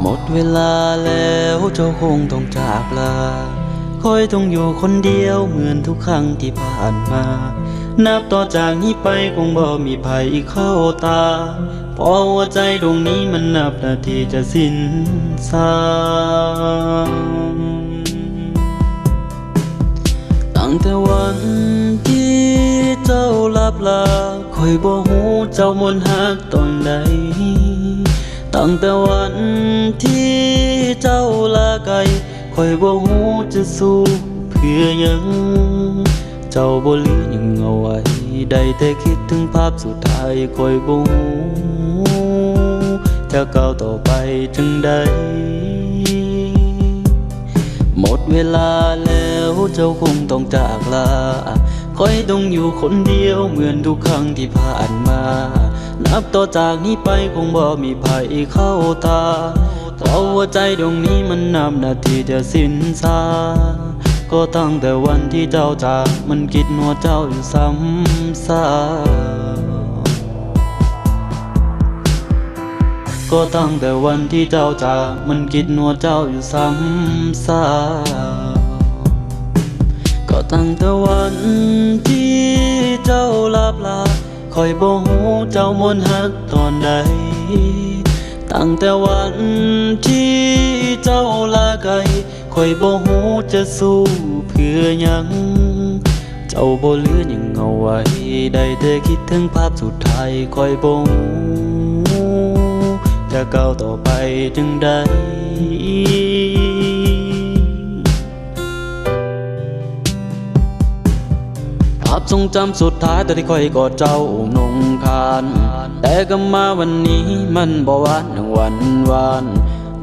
หมดเวลาแล้วเจ้าคงต้องจากลา คอยต้องอยู่คนเดียวเหมือนทุกครั้งที่ผ่านมา นับต่อจากนี้ไปคงบ่มีภัยเข้าตา เพราะหัวใจดวงนี้มันนับนาทีจะสิ้นสางตั้งแต่วันที่เจ้าลับลาคอยบ่หูเจ้ามนต์ฮักตอนใด ตั้งแต่วันที่เจ้าลาไกลคอยบ่หูจะสู้เพื่อยัง เจ้าบ่ลือยังเอาไว้ ได้แต่คิดถึงภาพสุดท้ายคอยบ่หูจะก้าวต่อไปจังใดหมดเวลาแล้วเจ้าคงต้องจากลาคอยต้องอยู่คนเดียวเหมือนทุกครั้งที่ผ่านมา นับต่อจากนี้ไปคงบ่มีภัยเข้าตาเพราะหัวใจดวงนี้มันนับนาทีจะสิ้นสาก็ตั้งแต่วันที่เจ้าจากมันคิดหัวเจ้าอยู่ซ้ำซากก็ตั้งแต่วันที่เจ้าจากมันคิดนัวเจ้าอยู่ซ้ำซากก็ตั้งแต่วันที่เจ้าลาบลา คอยบ่หูเจ้ามนต์ฮักตอนใด ตั้งแต่วันที่เจ้าลาไกลคอยบ่หูจะสู้เพื่อยัง เจ้าบ่เหลือยังเอาไว้ ได้แต่คิดถึงภาพสุดท้ายคอยบ่หูจะก้าวต่อไปจึงได้ ภาพทรงจำสุดท้ายแต่ที่คอยกอดเจ้าอมนงคานแต่ก็มาวันนี้มันบ่หวานหนึ่งวันวาน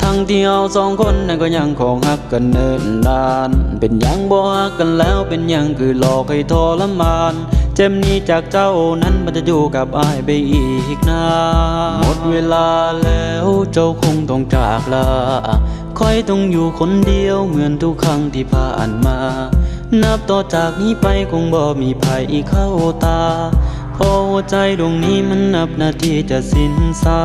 ทั้งที่เราสองคนนั้นก็ยังคงหักกันเนิ่นนาน เป็นยังบ่หักกันแล้วเป็นยังคือหลอกให้ทรมาน เจ็บนี้จากเจ้านั้นมันจะอยู่กับอายไปอีกนานหมดเวลาแล้วเจ้าคงต้องจากลาคอยต้องอยู่คนเดียวเหมือนทุกครั้งที่ผ่านมา นับต่อจากนี้ไปคงบ่มีภัยเข้าตาพราะหัวใจดวงนี้มันนับนาทีจะสิ้นสา